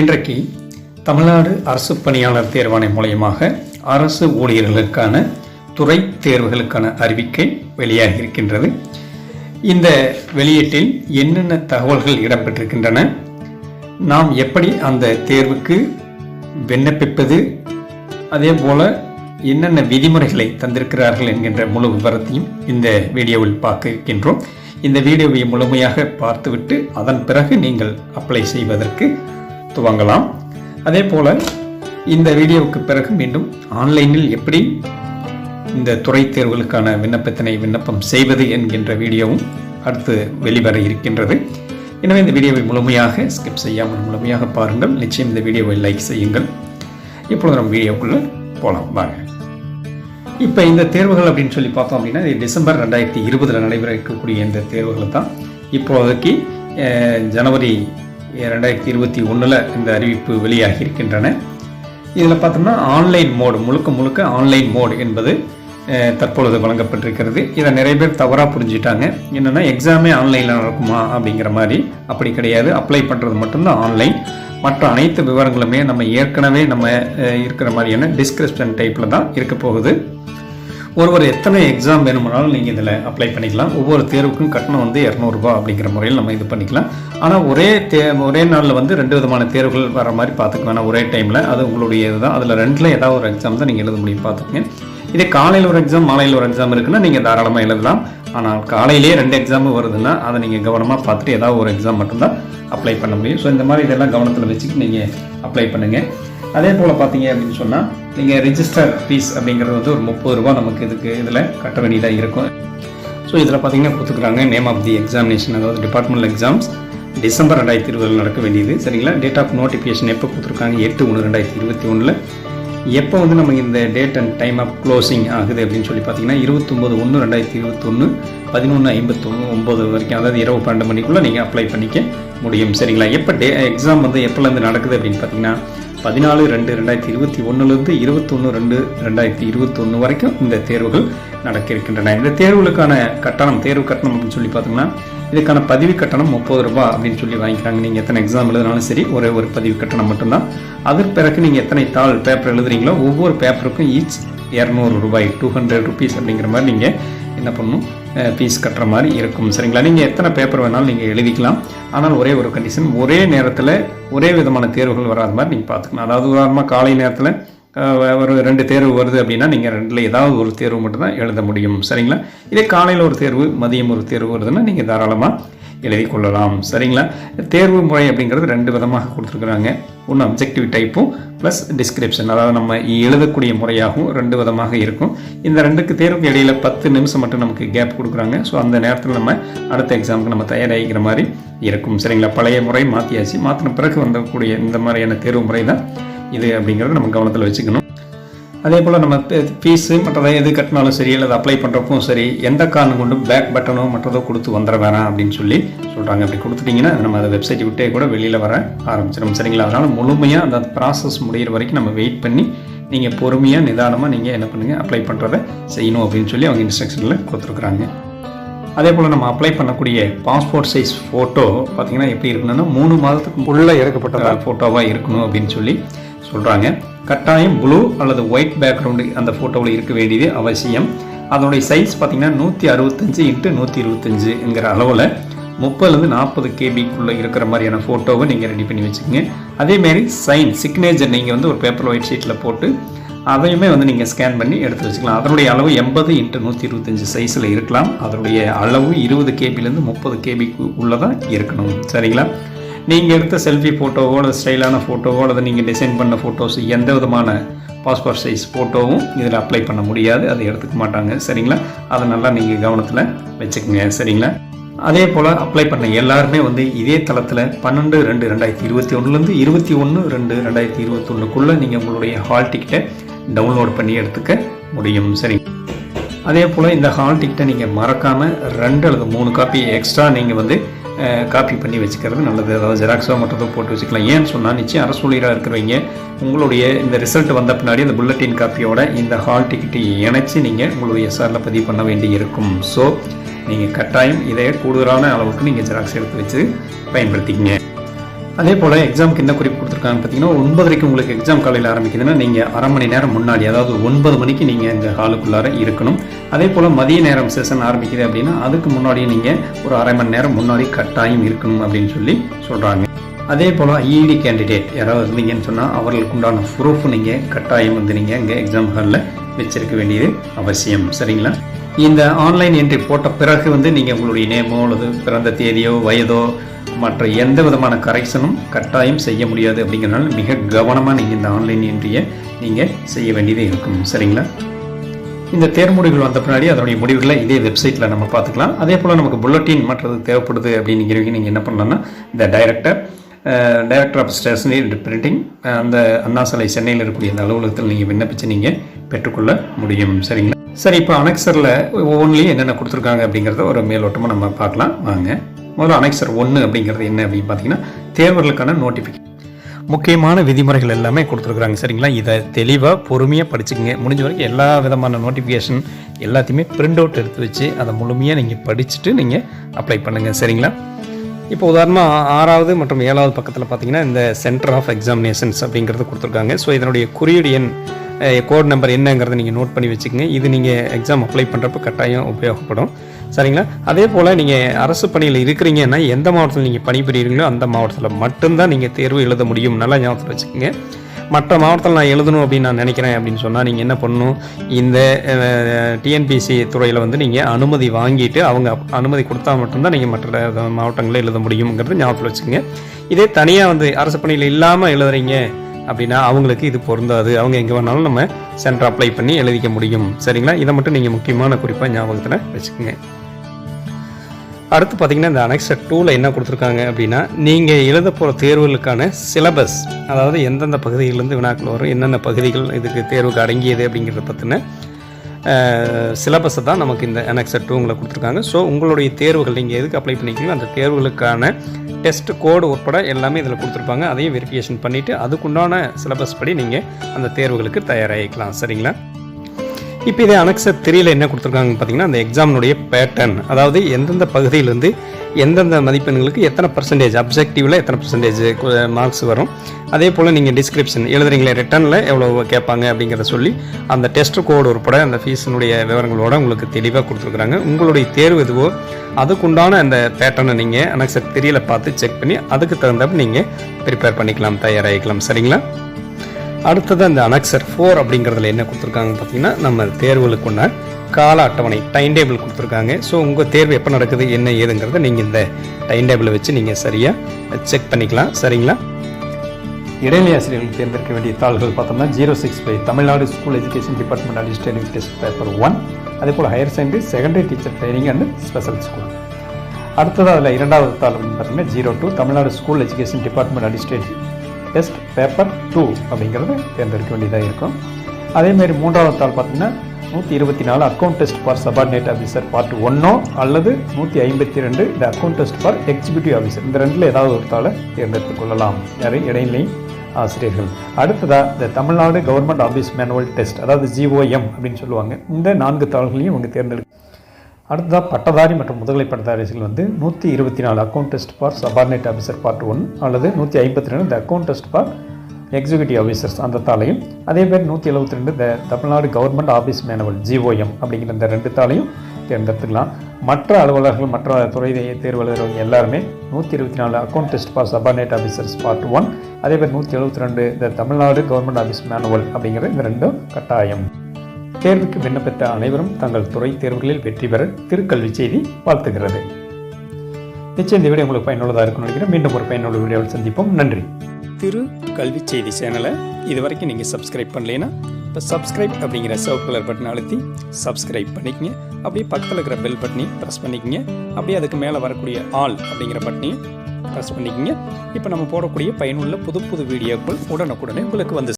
இன்றைக்கு தமிழ்நாடு அரசு பணியாளர் தேர்வாணையம் மூலயமாக அரசு ஊழியர்களுக்கான துறை தேர்வுகளுக்கான அறிவிக்கை வெளியாகி இருக்கின்றது இந்த வெளியீட்டில் என்னென்ன தகவல்கள் இடம்பெற்றிருக்கின்றன? நாம் எப்படி அந்த தேர்வுக்கு விண்ணப்பிப்பது? அதே போல என்னென்ன விதிமுறைகளை தந்திருக்கிறார்கள் என்கின்ற முழு விவரத்தையும் இந்த வீடியோவில் பார்க்க இருக்கின்றோம். இந்த வீடியோவை முழுமையாக பார்த்துவிட்டு அதன் பிறகு நீங்கள் அப்ளை செய்வதற்கு துவங்கலாம். அதே போல இந்த வீடியோவுக்கு பிறகு மீண்டும் ஆன்லைனில் எப்படி இந்த துறை தேர்வுகளுக்கான விண்ணப்பத்தினை விண்ணப்பம் செய்வது என்கின்ற வீடியோவும் அடுத்து வெளிவர இருக்கின்றது. எனவே இந்த வீடியோவை முழுமையாக ஸ்கிப் செய்யாமல் முழுமையாக பாருங்கள். நிச்சயம் இந்த வீடியோவை லைக் செய்யுங்கள். இப்பொழுது நம்ம வீடியோக்குள்ளே போகலாம் வாங்க. இப்போ இந்த தேர்வுகள் அப்படின்னு சொல்லி பார்த்தோம் அப்படின்னா இது டிசம்பர் ரெண்டாயிரத்தி இருபதில் நடைபெற இருக்கக்கூடிய இந்த தேர்வுகள் தான். இப்போதைக்கு ஜனவரி ரெண்டாயிரத்தி இருபத்தி ஒன்றில் இந்த அறிவிப்பு வெளியாகி இருக்கின்றன இதில் பார்த்தோம்னா ஆன்லைன் மோடு முழுக்க முழுக்க ஆன்லைன் மோடு என்பது தற்பொழுது வழங்கப்பட்டிருக்கிறது. இதை நிறைய பேர் தவறாக புரிஞ்சுட்டாங்க. என்னென்னா எக்ஸாமே ஆன்லைனில் நடக்குமா அப்படிங்கிற மாதிரி. அப்படி கிடையாது. அப்ளை பண்ணுறது மட்டும்தான் ஆன்லைன் மற்ற அனைத்து விவரங்களுமே நம்ம ஏற்கனவே நம்ம இருக்கிற மாதிரியான டிஸ்கிரிப்ஷன் டைப்பில் தான் இருக்க போகுது. ஒருவர் எத்தனை எக்ஸாம் வேணுமானாலும் நீங்கள் இதில் அப்ளை பண்ணிக்கலாம். ஒவ்வொரு தேர்வுக்கும் கட்டணம் வந்து இரநூறுபா அப்படிங்கிற முறையில் நம்ம இது பண்ணிக்கலாம். ஆனால் ஒரே தே ஒரே நாளில் வந்து ரெண்டு விதமான தேர்வுகள் வர மாதிரி பார்த்துக்க வேணாம். ஒரே டைமில் அது உங்களுடைய இதுதான் அதில் ரெண்டில் ஏதாவது ஒரு எக்ஸாம் தான் நீங்கள் எழுத முடியும். பார்த்துக்கங்க. இதே காலையில் ஒரு எக்ஸாம் மாலையில் ஒரு எக்ஸாம் இருக்குன்னா நீங்கள் தாராளமாக எழுதலாம். ஆனால் காலையிலேயே ரெண்டு எக்ஸாமும் வருதுன்னா அதை நீங்கள் கவனமாக பார்த்துட்டு ஏதாவது ஒரு எக்ஸாம் மட்டும்தான் அப்ளை பண்ண முடியும். ஸோ இந்த மாதிரி இதெல்லாம் கவனத்தில் வச்சுட்டு நீங்கள் அப்ளை பண்ணுங்கள் அதே போல் பார்த்தீங்க அப்படின்னு சொன்னால் நீங்கள் ரிஜிஸ்டர் ஃபீஸ் அப்படிங்கிறது வந்து ஒரு முப்பது ரூபா நமக்கு இதுக்கு இதில் கட்ட வேண்டியதாக இருக்கும். ஸோ இதில் பார்த்தீங்கன்னா கொடுத்துக்குறாங்க நேம் ஆஃப் தி எக்ஸாமினேஷன் அதாவது டிபார்ட்மெண்டல் எக்ஸாம்ஸ் டிசம்பர் ரெண்டாயிரத்தி இருபதில் நடக்க வேண்டியது சரிங்களா? டேட் ஆஃப் நோட்டிஃபிகேஷன் எப்போ கொடுத்துருக்காங்க? எட்டு ஒன்று ரெண்டாயிரத்தி இருபத்தி ஒன்றில் எப்போ வந்து நம்ம இந்த date and time of closing ஆகுது அப்படின்னு சொல்லி பார்த்தீங்கன்னா இருபத்தொம்போது ஒன்று ரெண்டாயிரத்தி இருபத்தொன்று பதினொன்று ஐம்பத்தொன்று ஒம்பது வரைக்கும் அதாவது இரவு பன்னெண்டு மணிக்குள்ளே நீங்கள் அப்ளை பண்ணிக்க முடியும் சரிங்களா? எப்போ டே எக்ஸாம் வந்து எப்போலேருந்து நடக்குது அப்படின்னு பார்த்தீங்கன்னா பதினாலு ரெண்டு ரெண்டாயிரத்தி இருபத்தி ஒன்றுலேருந்து இருபத்தொன்று ரெண்டு ரெண்டாயிரத்தி இருபத்தொன்று வரைக்கும் இந்த தேர்வுகள் நடக்க இருக்கின்றன இந்த தேர்வுகளுக்கான கட்டணம் தேர்வு கட்டணம் அப்படின்னு சொல்லி பார்த்தோம்னா இதுக்கான பதிவு கட்டணம் முப்பது ரூபாய் அப்படின்னு சொல்லி வாங்கிக்கிறாங்க. நீங்கள் எத்தனை எக்ஸாம் எழுதினாலும் சரி ஒரே ஒரு பதிவு கட்டணம் மட்டும்தான். அதற்கு பிறகு நீங்கள் எத்தனை தாள் பேப்பர் எழுதுறீங்களோ ஒவ்வொரு பேப்பருக்கும் ஈச் இரநூறு ரூபாய் டூ ஹண்ட்ரட் ருபீஸ் அப்படிங்கிற மாதிரி நீங்கள் என்ன பண்ணணும்? ஃபீஸ் கட்டுற மாதிரி இருக்கும். சரிங்களா? நீங்கள் எத்தனை பேப்பர் வேணாலும் நீங்கள் எழுதிக்கலாம். ஆனால் ஒரே ஒரு கண்டிஷன் ஒரே நேரத்தில் ஒரே விதமான தேர்வுகள் வராத மாதிரி நீங்கள் பார்த்துக்கணும். அதாவது உதாரணமாக காலை நேரத்தில் ஒரு ரெண்டு தேர்வு வருது அப்படின்னா நீங்கள் ரெண்டில் ஏதாவது ஒரு தேர்வு மட்டும்தான் எழுத முடியும். சரிங்களா? இதே காலையில் ஒரு தேர்வு மதியம் ஒரு தேர்வு வருதுன்னா நீங்கள் தாராளமாக எழுதி கொள்ளலாம் சரிங்களா? தேர்வு முறை அப்படிங்கிறது ரெண்டு விதமாக கொடுத்துருக்குறாங்க. ஒன்று அப்ஜெக்டிவ் டைப்பும் ப்ளஸ் டிஸ்கிரிப்ஷன் அதாவது நம்ம எழுதக்கூடிய முறையாகவும் ரெண்டு விதமாக இருக்கும். இந்த ரெண்டுக்கு தேர்வுக்கு இடையில பத்து நிமிஷம் மட்டும் நமக்கு கேப் கொடுக்குறாங்க. ஸோ அந்த நேரத்தில் நம்ம அடுத்த எக்ஸாமுக்கு நம்ம தயாராகிக்கிற மாதிரி இருக்கும். சரிங்களா? பழைய முறை மாற்றியாச்சு மாற்றின பிறகு வந்தக்கூடிய இந்த மாதிரியான தேர்வு முறை தான் இது அப்படிங்கிறத நம்ம கவனத்தில் வச்சுக்கணும். அதே போல் நம்ம ஃபீஸு மற்றதை எது கட்டினாலும் சரி அல்லது அப்ளை பண்ணுறப்பவும் சரி எந்த காரணம் கொண்டும் பேக் பட்டனோ மற்றதோ கொடுத்து வந்துட வேணாம் அப்படின்னு சொல்லி சொல்கிறாங்க அப்படி கொடுத்துட்டிங்கன்னா நம்ம அதை வெப்சைட் விட்டே கூட வெளியில் வர ஆரம்பிச்சிடும். சரிங்களா? அதனால் முழுமையாக அந்த ப்ராசஸ் முடிகிற வரைக்கும் நம்ம வெயிட் பண்ணி நீங்கள் பொறுமையாக நிதானமாக நீங்கள் என்ன பண்ணுங்கள் அப்ளை பண்ணுறதை செய்யணும் அப்படின்னு சொல்லி அவங்க இன்ஸ்ட்ரக்ஷனில் கொடுத்துருக்குறாங்க. அதே போல் நம்ம அப்ளை பண்ணக்கூடிய பாஸ்போர்ட் சைஸ் ஃபோட்டோ பார்த்தீங்கன்னா எப்படி இருக்கணும்னா மூணு மாதத்துக்கு உள்ளே இறக்கப்பட்ட ஃபோட்டோவாக இருக்கணும் அப்படின்னு சொல்லி சொல்கிறாங்க கட்டாயம் ப்ளூ அல்லது ஒயிட் பேக்ரவுண்டு அந்த ஃபோட்டோவில் இருக்க வேண்டியது அவசியம். அதனுடைய சைஸ் பார்த்தீங்கன்னா நூற்றி அறுபத்தஞ்சு இன்ட்டு நூற்றி இருபத்தஞ்சுங்கிற அளவில் முப்பதுலேருந்து நாற்பது கேபிக்குள்ளே இருக்கிற மாதிரியான ஃபோட்டோவை நீங்கள் ரெடி பண்ணி வச்சுக்கோங்க. அதேமாரி சைன் சிக்னேச்சர் நீங்கள் வந்து ஒரு பேப்பர் ஒயிட் ஷீட்டில் போட்டு அதையுமே வந்து நீங்கள் ஸ்கேன் பண்ணி எடுத்து வச்சுக்கலாம். அதனுடைய அளவு எண்பது இன்ட்டு நூற்றி இருபத்தஞ்சி சைஸில் இருக்கலாம். அதனுடைய அளவு இருபது கேபிலேருந்து முப்பது கேபிக்கு உள்ளதாக இருக்கணும். சரிங்களா? நீங்கள் எடுத்த செல்ஃபி ஃபோட்டோவோ அல்லது ஸ்டைலான ஃபோட்டோவோ அல்லது நீங்கள் டிசைன் பண்ண ஃபோட்டோஸ் எந்த விதமான பாஸ்போர்ட் சைஸ் ஃபோட்டோவும் இதில் அப்ளை பண்ண முடியாது. அதை எடுத்துக்க மாட்டாங்க. சரிங்களா? அதை நல்லா நீங்கள் கவனத்தில் வச்சுக்கோங்க. சரிங்களா? அதே போல் அப்ளை பண்ண எல்லாருமே வந்து இதே தளத்தில் பன்னெண்டு ரெண்டு ரெண்டாயிரத்தி இருபத்தி ஒன்றுலேருந்து இருபத்தி ஒன்று ரெண்டு ரெண்டாயிரத்தி இருபத்தொன்றுக்குள்ளே நீங்கள் உங்களுடைய ஹால் டிக்கெட்டை டவுன்லோட் பண்ணி எடுத்துக்க முடியும். சரி. அதே போல் இந்த ஹால் டிக்கெட்டை நீங்கள் மறக்காமல் ரெண்டு அல்லது மூணு காப்பி எக்ஸ்ட்ரா நீங்கள் வந்து காப்பி பண்ணி வச்சுக்கிறது நல்லது. அதாவது ஜெராக்ஸோ மட்டும் போட்டு வச்சுக்கலாம். ஏன்னு சொன்னால் நிச்சயம் அரசு ஊழியராக இருக்கிறவங்க உங்களுடைய இந்த ரிசல்ட் வந்த பின்னாடி அந்த புல்லட்டின் காப்பியோட இந்த ஹால் டிக்கெட்டை இணைச்சி நீங்கள் உங்களுடைய எஸ்ஆரில் பதிவு பண்ண வேண்டி இருக்கும். ஸோ நீங்கள் கட்டாயம் இதை கூடுதலான அளவுக்கு நீங்கள் ஜெராக்ஸ் எடுத்து வச்சு பயன்படுத்திக்கங்க. அதே போல் எக்ஸாமுக்கு என்ன குறிப்பு கொடுத்துருக்காங்க பார்த்தீங்கன்னா ஒன்பதரைக்கு உங்களுக்கு எக்ஸாம் காலையில் ஆரம்பிக்குதுன்னா நீங்கள் அரை மணி நேரம் முன்னாடி அதாவது ஒன்பது மணிக்கு நீங்கள் இந்த ஹாலுக்குள்ளார இருக்கணும். அதே போல் மதிய நேரம் செஷன் ஆரம்பிக்குது அப்படின்னா அதுக்கு முன்னாடி நீங்கள் ஒரு அரை மணி நேரம் முன்னாடி கட்டாயம் இருக்கணும் அப்படின்னு சொல்லி சொல்கிறாங்க அதே போல் ஐஇடி கேண்டிடேட் யாராவது இருந்தீங்கன்னு சொன்னால் அவர்களுக்கு உண்டான ப்ரூஃப் நீங்கள் கட்டாயம் வந்து நீங்கள் இங்கே எக்ஸாம் ஹாலில் வச்சிருக்க வேண்டியது அவசியம். சரிங்களா? இந்த ஆன்லைன் என்ட்ரி போட்ட பிறகு வந்து நீங்கள் உங்களுடைய நேமோ அல்லது பிறந்த தேதியோ வயதோ மற்ற எந்த விதமான கரெக்ஷனும் கட்டாயம் செய்ய முடியாது அப்படிங்கிறனால மிக கவனமாக நீங்கள் இந்த ஆன்லைன் என்ட்ரியை நீங்கள் செய்ய வேண்டியது இருக்கும். சரிங்களா? இந்த தேர்முடிகள் வந்த பின்னாடி அதனுடைய முடிவுகளை இதே வெப்சைட்டில் நம்ம பார்த்துக்கலாம். அதே போல் நமக்கு புல்லட்டின் மற்றது தேவைப்படுது அப்படிங்கிறவங்க நீங்கள் என்ன பண்ணலாம்னா இந்த director director of stationery and printing அந்த அண்ணா சாலை சென்னையில் இருக்கக்கூடிய அந்த அலுவலகத்தில் நீங்கள் விண்ணப்பிச்சு நீங்கள் பெற்றுக்கொள்ள முடியும். சரிங்களா? சரி இப்போ அனெக்சரில் ஒவ்வொன்றிலையும் என்னென்ன கொடுத்துருக்காங்க அப்படிங்கிறத ஒரு மேலோட்டமாக நம்ம பார்க்கலாம். வாங்க. முதல்ல அனெக்சர் ஒன்று அப்படிங்கிறது என்ன அப்படின்னு பார்த்தீங்கன்னா தேர்வர்களுக்கான நோட்டிஃபிகேஷன் முக்கியமான விதிமுறைகள் எல்லாமே கொடுத்துருக்குறாங்க சரிங்களா? இதை தெளிவாக பொறுமையாக படிச்சுக்கங்க. முடிஞ்ச வரைக்கும் எல்லா விதமான நோட்டிஃபிகேஷன் எல்லாத்தையுமே பிரிண்ட் அவுட் எடுத்து வச்சு அதை முழுமையாக நீங்கள் படிச்சுட்டு நீங்கள் அப்ளை பண்ணுங்கள் சரிங்களா? இப்போ உதாரணமாக ஆறாவது மற்றும் ஏழாவது பக்கத்தில் பார்த்தீங்கன்னா இந்த சென்டர் ஆஃப் எக்ஸாமினேஷன்ஸ் அப்படிங்கிறது கொடுத்துருக்காங்க. ஸோ இதனுடைய குறியீடு எண் கோட் நம்பர் என்னங்கிறத நீங்கள் நோட் பண்ணி வச்சுக்கோங்க. இது நீங்கள் எக்ஸாம் அப்ளை பண்ணுறப்ப கட்டாயம் உபயோகப்படும். சரிங்களா? அதே போல் நீங்கள் அரசு பணியில் இருக்கிறீங்கன்னா எந்த மாவட்டத்தில் நீங்கள் பணிபுரியுறீங்களோ அந்த மாவட்டத்தில் மட்டும்தான் நீங்கள் தேர்வு எழுத முடியும். நல்லா ஞாபகத்தில் வச்சுக்கோங்க. மற்ற மாவட்டத்தில் நான் எழுதணும் அப்படின்னு நான் நினைக்கிறேன் அப்படின்னு சொன்னால் நீங்கள் என்ன பண்ணணும்? இந்த டிஎன்பிசி துறையில் வந்து நீங்கள் அனுமதி வாங்கிட்டு அவங்க அனுமதி கொடுத்தா மட்டும்தான் நீங்கள் மற்ற மாவட்டங்களில் எழுத முடியுங்கிறது ஞாபகத்தில் வச்சுக்கோங்க. இதே தனியாக வந்து அரசு பணியில் இல்லாமல் எழுதுறீங்க அப்படின்னா அவங்களுக்கு இது பொருந்தாது. அவங்க எங்கே வேணாலும் நம்ம சென்டர் அப்ளை பண்ணி எழுதிக்க முடியும். சரிங்களா? இதை மட்டும் நீங்கள் முக்கியமான குறிப்பாக ஞாபகத்தில் வச்சுக்கோங்க. அடுத்து பார்த்தீங்கன்னா இந்த அனெக்சர் டூவில் என்ன கொடுத்துருக்காங்க அப்படின்னா நீங்கள் எழுத போகிற தேர்வுகளுக்கான சிலபஸ் அதாவது எந்தெந்த பகுதியிலேருந்து வினாக்கள் வரும் என்னென்ன பகுதிகள் இதுக்கு தேர்வுக்கு அடங்கியது அப்படிங்கிறத பற்றின சிலபஸை தான் நமக்கு இந்த அனெக்சர் டூங்களை கொடுத்துருக்காங்க. ஸோ உங்களுடைய தேர்வுகள் நீங்கள் எதுக்கு அப்ளை பண்ணிக்கிறீங்களோ அந்த தேர்வுகளுக்கான டெஸ்ட் கோடு உட்பட எல்லாமே இதில் கொடுத்துருப்பாங்க. அதையும் வெரிஃபிகேஷன் பண்ணிவிட்டு அதுக்குண்டான சிலபஸ் படி நீங்கள் அந்த தேர்வுகளுக்கு தயாராகிக்கலாம். சரிங்களா? இப்போ இதே அனெக்சர் த்ரீல என்ன கொடுத்துருக்காங்க பார்த்தீங்கன்னா அந்த எக்ஸாமினுடைய பேட்டர்ன் அதாவது எந்தெந்த பகுதியிலேருந்து எந்தெந்த மதிப்பெண்களுக்கு எத்தனை பர்சன்டேஜ் அப்ஜெக்டிவில் எத்தனை பர்சன்டேஜ் மார்க்ஸ் வரும். அதே போல் நீங்கள் டிஸ்கிரிப்ஷன் எழுதுறீங்களே ரிட்டனில் எவ்வளோ கேட்பாங்க அப்படிங்கிறத சொல்லி அந்த டெஸ்ட் கோடு உட்பட அந்த ஃபீஸினுடைய விவரங்களோட உங்களுக்கு தெளிவாக கொடுத்துருக்குறாங்க. உங்களுடைய தேர்வு எதுவோ அதுக்குண்டான அந்த பேட்டர்னை நீங்கள் அனெக்சர் த்ரீல பார்த்து செக் பண்ணி அதுக்கு தகுந்தப்ப நீங்கள் ப்ரிப்பேர் பண்ணிக்கலாம் தயாராகிக்கலாம். சரிங்களா? அடுத்தது அந்த அனக்சர் ஃபோர் அப்படிங்கிறதுல என்ன கொடுத்துருக்காங்க பார்த்தீங்கன்னா நம்ம தேர்வுகளுக்குள்ள கால அட்டவணை டைம் டேபிள் கொடுத்துருக்காங்க. ஸோ உங்கள் தேர்வு எப்போ நடக்குது என்ன ஏதுங்கிறத நீங்கள் இந்த டைம் டேபிளை வச்சு நீங்கள் சரியாக செக் பண்ணிக்கலாம். சரிங்களா? இடைநிலை ஆசிரியர்கள் தேர்ந்தெடுக்க வேண்டிய தாள்கள் பார்த்தோம்னா zero six five Tamil Nadu school education department administrative test paper one அதே போல் higher secondary secondary teacher training and special school அடுத்தது அதில் இரண்டாவது தாள் அப்படின்னு பார்த்தீங்கன்னா zero two Tamil Nadu school education department administrative test paper two அப்படிங்கிறது தேர்ந்தெடுக்க வேண்டியதாக இருக்கும். அதேமாரி மூன்றாவது தாள் பார்த்தீங்கன்னா நூற்றி இருபத்தி நாலு account test for subordinate officer part ஒன்னோ அல்லது நூற்றி ஐம்பத்தி ரெண்டு இந்த account test for executive officer இந்த ரெண்டில் ஏதாவது ஒரு தாளை தேர்ந்தெடுத்துக் கொள்ளலாம். யார்? இடைநிலை ஆசிரியர்கள். அடுத்ததாக இந்த Tamil Nadu government office manual test அதாவது ஜிஓஎம் அப்படின்னு சொல்லுவாங்க. இந்த நான்கு தாள்களையும் இவங்க தேர்ந்தெடுக்க அடுத்ததாக பட்டதாரி மற்றும் முதுகலை பட்டதாரிகள் வந்து நூற்றி இருபத்தி நாலு account test for subordinate officer part one அல்லது நூற்றி ஐம்பத்தி ரெண்டு the account test for executive officers அந்த தாளையும். அதே மாதிரி நூற்றி எழுபத்தி ரெண்டு the Tamil Nadu government office manual GOM அப்படிங்கிற இந்த ரெண்டு தாளையும் தேர்ந்தெடுத்துக்கலாம். மற்ற அலுவலர்கள் மற்ற துறை தேர்வு எழுதுறவங்க எல்லாருமே நூற்றி இருபத்தி நாலு account test for subordinate officers part one அதே மாதிரி நூற்றி எழுபத்தி ரெண்டு the Tamil Nadu government office manual அப்படிங்கிற இந்த ரெண்டும் கட்டாயம். தேர்வுக்கு விண்ணப்பித்த அனைவரும் தங்கள் துறை தேர்வுகளில் வெற்றி பெற திருக்கல்வி செய்தி வாழ்த்துகிறது. நிச்சயம் இந்த வீடியோ உங்களுக்கு பயனுள்ளதாக இருக்கும்னு நினைக்கிறேன். மீண்டும் ஒரு பயனுள்ள வீடியோவில் சந்திப்போம். நன்றி. திரு கல்வி செய்தி சேனலை இது வரைக்கும் நீங்கள் சப்ஸ்கிரைப் பண்ணலைன்னா இப்போ சப்ஸ்கிரைப் அப்படிங்கிற சிவப்பு கலர் பட்டனை அழுத்தி சப்ஸ்கிரைப் பண்ணிக்கங்க. அப்படியே பக்கத்தில் இருக்கிற பெல் பட்டனையும் ப்ரெஸ் பண்ணிக்கங்க. அப்படியே அதுக்கு மேலே வரக்கூடிய ஆல் அப்படிங்கிற பட்டனையும் ப்ரெஸ் பண்ணிக்கங்க. இப்போ நம்ம போடக்கூடிய பயனுள்ள புது புது வீடியோக்கள் உடனுக்குடனே உங்களுக்கு வந்து